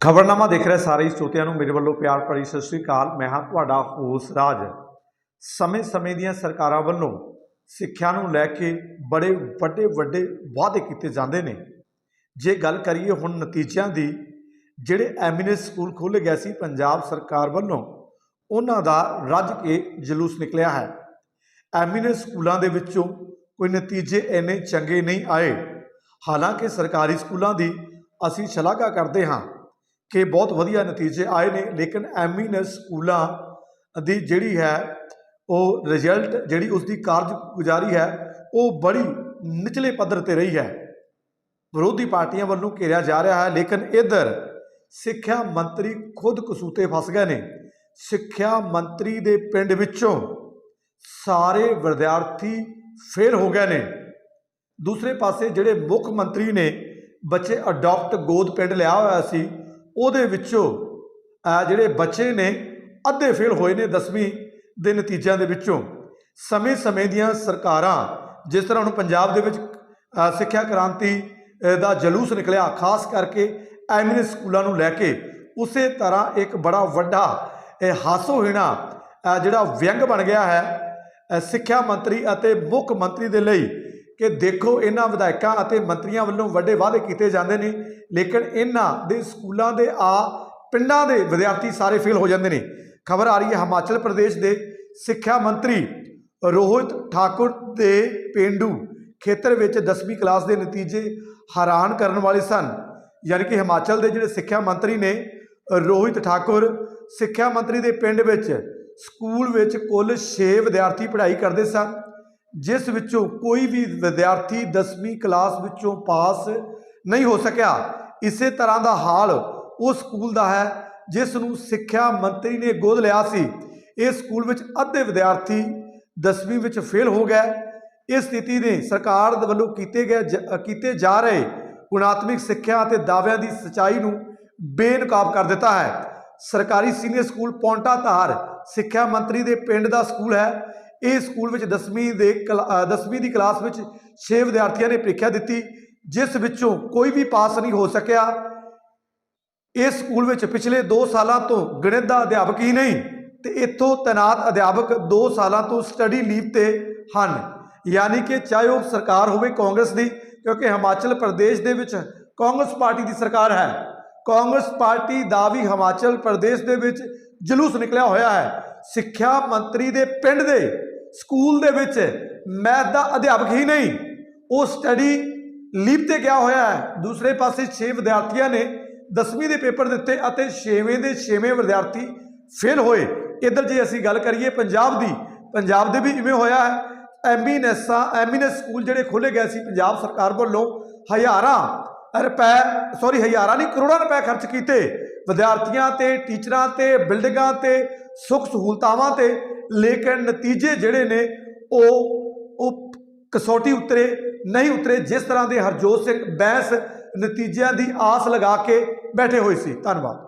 ਖਬਰਨਾਮਾ ਦੇਖ ਰਹੇ ਸਾਰੇ ਹੀ ਸਰੋਤਿਆਂ ਨੂੰ ਮੇਰੇ ਵੱਲੋਂ ਪਿਆਰ ਭਰੀ ਸਤਿ ਸ੍ਰੀ ਅਕਾਲ। ਮੈਂ ਹਾਂ ਤੁਹਾਡਾ ਹੋਸ ਰਾਜ। ਸਮੇਂ-ਸਮੇਂ ਦੀਆਂ ਸਰਕਾਰਾਂ ਵੱਲੋਂ ਸਿੱਖਿਆ ਨੂੰ ਲੈ ਕੇ ਬੜੇ ਵੱਡੇ ਵੱਡੇ ਵਾਅਦੇ ਕੀਤੇ ਜਾਂਦੇ ਨੇ। ਜੇ ਗੱਲ ਕਰੀਏ ਹੁਣ ਨਤੀਜਿਆਂ ਦੀ, ਜਿਹੜੇ ਐਮੀਨੈਂਸ ਸਕੂਲ ਖੋਲ੍ਹੇ ਗਏ ਸੀ ਪੰਜਾਬ ਸਰਕਾਰ ਵੱਲੋਂ, ਉਹਨਾਂ ਦਾ ਰੱਜ ਕੇ ਜਲੂਸ ਨਿਕਲਿਆ ਹੈ। ਐਮੀਨੈਂਸ ਸਕੂਲਾਂ ਦੇ ਵਿੱਚੋਂ ਕੋਈ ਨਤੀਜੇ ਇੰਨੇ ਚੰਗੇ ਨਹੀਂ ਆਏ। ਹਾਲਾਂਕਿ ਸਰਕਾਰੀ ਸਕੂਲਾਂ ਦੀ ਅਸੀਂ ਸ਼ਲਾਘਾ ਕਰਦੇ ਹਾਂ ਕਿ ਬਹੁਤ ਵਧੀਆ ਨਤੀਜੇ ਆਏ ਨੇ, ਲੇਕਿਨ ਐਮੀਨੈਂਸ ਸਕੂਲਾਂ ਦੀ ਜਿਹੜੀ ਹੈ, ਉਹ ਰਿਜ਼ਲਟ ਜਿਹੜੀ ਉਸ ਦੀ ਕਾਰਜਗੁਜ਼ਾਰੀ ਹੈ, ਉਹ ਬੜੀ ਨਿਚਲੇ ਪੱਧਰ ਤੇ ਰਹੀ ਹੈ। ਵਿਰੋਧੀ ਪਾਰਟੀਆਂ ਵੱਲੋਂ ਘੇਰਿਆ ਜਾ ਰਿਹਾ ਹੈ, ਲੇਕਿਨ ਇਧਰ ਸਿੱਖਿਆ ਮੰਤਰੀ ਖੁਦ ਕਸੂਤੇ ਫਸ ਗਏ ਨੇ। ਸਿੱਖਿਆ ਮੰਤਰੀ ਦੇ ਪਿੰਡ ਵਿੱਚੋਂ ਸਾਰੇ ਵਿਦਿਆਰਥੀ ਫੇਲ ਹੋ ਗਏ ਨੇ। ਦੂਸਰੇ ਪਾਸੇ ਜਿਹੜੇ ਮੁੱਖ ਮੰਤਰੀ ਨੇ, ਬੱਚੇ ਅਡਾਪਟ ਗੋਦ ਪਿੰਡ ਲਿਆ ਹੋਇਆ ਸੀ ਉਹਦੇ ਵਿੱਚੋਂ, ਅਹ, ਜਿਹੜੇ ਬੱਚੇ ਨੇ, ਅੱਧੇ ਫੇਲ ਹੋਏ ਨੇ 10ਵੀਂ ਦੇ ਨਤੀਜਿਆਂ ਦੇ ਵਿੱਚੋਂ। ਸਮੇਂ-ਸਮੇਂ ਦੀਆਂ ਸਰਕਾਰਾਂ, ਜਿਸ ਤਰ੍ਹਾਂ ਹੁਣ ਪੰਜਾਬ ਦੇ ਵਿੱਚ ਸਿੱਖਿਆ ਕ੍ਰਾਂਤੀ ਦਾ ਜਲੂਸ ਨਿਕਲਿਆ, ਖਾਸ ਕਰਕੇ ਐਮਿਨ ਸਕੂਲਾਂ ਨੂੰ ਲੈ ਕੇ, ਉਸੇ ਤਰ੍ਹਾਂ ਇੱਕ ਬੜਾ ਵੱਡਾ, ਇਹ ਹਾਸੋ ਹੀਣਾ ਜਿਹੜਾ ਵਿਅੰਗ ਬਣ ਗਿਆ ਹੈ ਸਿੱਖਿਆ ਮੰਤਰੀ ਅਤੇ ਮੁੱਖ ਮੰਤਰੀ ਦੇ ਲਈ ਕਿ ਦੇਖੋ ਇਹਨਾਂ ਵਿਧਾਇਕਾਂ ਅਤੇ ਮੰਤਰੀਆਂ ਵੱਲੋਂ ਵੱਡੇ ਵਾਅਦੇ ਕੀਤੇ ਜਾਂਦੇ ਨੇ, ਲੇਕਿਨ ਇਹਨਾਂ ਦੇ ਸਕੂਲਾਂ ਦੇ ਆ ਪਿੰਡਾਂ ਦੇ ਵਿਦਿਆਰਥੀ ਸਾਰੇ ਫੇਲ ਹੋ ਜਾਂਦੇ ਨੇ। ਖਬਰ ਆ ਰਹੀ ਹੈ ਹਿਮਾਚਲ ਪ੍ਰਦੇਸ਼ ਦੇ ਸਿੱਖਿਆ ਮੰਤਰੀ ਰੋਹਿਤ ਠਾਕੁਰ ਦੇ ਪਿੰਡੂ ਖੇਤਰ ਵਿੱਚ 10ਵੀਂ ਕਲਾਸ ਦੇ ਨਤੀਜੇ ਹੈਰਾਨ ਕਰਨ ਵਾਲੇ ਸਨ। ਯਾਨੀ ਕਿ ਹਿਮਾਚਲ ਦੇ ਜਿਹੜੇ ਸਿੱਖਿਆ ਮੰਤਰੀ ਨੇ, ਰੋਹਿਤ ਠਾਕੁਰ, ਸਿੱਖਿਆ ਮੰਤਰੀ ਦੇ ਪਿੰਡ ਵਿੱਚ, ਸਕੂਲ ਵਿੱਚ ਕੁੱਲ 6 ਵਿਦਿਆਰਥੀ ਪੜ੍ਹਾਈ ਕਰਦੇ ਸਨ। ਜਿਸ ਵਿੱਚੋਂ ਕੋਈ ਵੀ ਵਿਦਿਆਰਥੀ 10ਵੀਂ ਕਲਾਸ ਵਿੱਚੋਂ ਪਾਸ ਨਹੀਂ ਹੋ ਸਕਿਆ, ਇਸੇ ਤਰ੍ਹਾਂ ਦਾ ਹਾਲ ਉਸ ਸਕੂਲ ਦਾ ਹੈ, ਜਿਸ ਨੂੰ ਸਿੱਖਿਆ ਮੰਤਰੀ ਨੇ ਗੋਦ ਲਿਆ ਸੀ। ਇਸ ਸਕੂਲ ਵਿੱਚ ਅੱਧੇ ਵਿਦਿਆਰਥੀ 10ਵੀਂ ਵਿੱਚ ਫੇਲ ਹੋ ਗਏ। ਇਸ ਸਥਿਤੀ ਨੇ ਸਰਕਾਰ ਦੇ ਵੱਲੋਂ ਕੀਤੇ ਗਏ ਜ- ਕੀਤੇ ਜਾ ਰਹੇ ਗੁਣਾਤਮਕ ਸਿੱਖਿਆ ਅਤੇ ਦਾਅਵਿਆਂ ਦੀ ਸਚਾਈ ਨੂੰ ਬੇਨਕਾਬ ਕਰ ਦਿੱਤਾ ਹੈ। ਸਰਕਾਰੀ ਸੀਨੀਅਰ ਸਕੂਲ ਪੌਂਟਾ ਧਾਰ ਸਿੱਖਿਆ ਮੰਤਰੀ ਦੇ ਪਿੰਡ ਦਾ ਸਕੂਲ ਹੈ। ਇਹ ਸਕੂਲ ਵਿੱਚ 10ਵੀਂ ਦੇ 10ਵੀਂ ਦੀ ਕਲਾਸ ਵਿੱਚ 6 ਵਿਦਿਆਰਥੀਆਂ ਨੇ ਪ੍ਰੀਖਿਆ ਦਿੱਤੀ, ਜਿਸ ਵਿੱਚੋਂ ਕੋਈ ਵੀ ਪਾਸ ਨਹੀਂ ਹੋ ਸਕਿਆ। ਇਸ ਸਕੂਲ ਵਿੱਚ ਪਿਛਲੇ 2 ਸਾਲਾਂ ਤੋਂ ਗਣਿਤ ਦਾ ਅਧਿਆਪਕ ਹੀ ਨਹੀਂ, ਤੇ ਇੱਥੋਂ ਤੈਨਾਤ ਅਧਿਆਪਕ 2 ਸਾਲਾਂ ਤੋਂ ਸਟੱਡੀ ਲੀਵ ਤੇ ਹਨ। ਯਾਨੀ ਕਿ ਚਾਹੇ ਉਹ ਸਰਕਾਰ ਹੋਵੇ ਕਾਂਗਰਸ ਦੀ, ਕਿਉਂਕਿ ਹਿਮਾਚਲ ਪ੍ਰਦੇਸ਼ ਦੇ ਵਿੱਚ ਕਾਂਗਰਸ ਪਾਰਟੀ ਦੀ ਸਰਕਾਰ ਹੈ। ਕਾਂਗਰਸ ਪਾਰਟੀ ਦਾ ਵੀ ਹਿਮਾਚਲ ਪ੍ਰਦੇਸ਼ ਦੇ ਵਿੱਚ ਜਲੂਸ ਨਿਕਲਿਆ ਹੋਇਆ ਹੈ। ਸਿੱਖਿਆ ਮੰਤਰੀ ਦੇ ਪਿੰਡ ਦੇ ਸਕੂਲ ਦੇ ਵਿੱਚ ਮੈਥ ਦਾ ਅਧਿਆਪਕ ਹੀ ਨਹੀਂ। ਉਹ ਸਟੱਡੀ ਲੀਵ ਤੇ ਗਿਆ ਹੋਇਆ ਹੈ। ਦੂਸਰੇ ਪਾਸੇ 6 ਵਿਦਿਆਰਥੀਆਂ ਨੇ 10ਵੀਂ ਦੇ ਪੇਪਰ ਦਿੱਤੇ ਅਤੇ 6ਵੇਂ ਦੇ 6ਵੇਂ ਵਿਦਿਆਰਥੀ ਫੇਲ ਹੋਏ। ਇੱਧਰ ਜੇ ਅਸੀਂ ਗੱਲ ਕਰੀਏ ਪੰਜਾਬ ਦੀ, ਪੰਜਾਬ ਦੇ ਵੀ ਇਵੇਂ ਹੋਇਆ ਹੈ। ਐਮਬੀਨੈਸਾਂ ਐਮਬੀਨੈਸ ਸਕੂਲ ਜਿਹੜੇ ਖੋਲੇ ਗਏ ਸੀ ਪੰਜਾਬ ਸਰਕਾਰ ਵੱਲੋਂ ਹਜ਼ਾਰਾਂ ਰੁਪਏ ਸੌਰੀ ਹਜ਼ਾਰਾਂ ਨਹੀਂ, ਕਰੋੜਾਂ ਰੁਪਏ ਖਰਚ ਕੀਤੇ। ਵਿਦਿਆਰਥੀਆਂ ਤੇ, ਟੀਚਰਾਂ ਤੇ, ਬਿਲਡਿੰਗਾਂ ਤੇ, ਸੁੱਖ ਸਹੂਲਤਾਵਾਂ ਤੇ ਲੇਕਿਨ ਨਤੀਜੇ ਜਿਹੜੇ ਨੇ, ਉਹ ਉਹ ਕਸੌਟੀ ਉਤਰੇ, ਨਹੀਂ ਉਤਰੇ, ਜਿਸ ਤਰ੍ਹਾਂ ਦੇ ਹਰਜੋਤ ਸਿੰਘ ਬੈਂਸ ਨਤੀਜਿਆਂ ਦੀ ਆਸ ਲਗਾ ਕੇ ਬੈਠੇ ਹੋਏ ਸੀ। ਧੰਨਵਾਦ।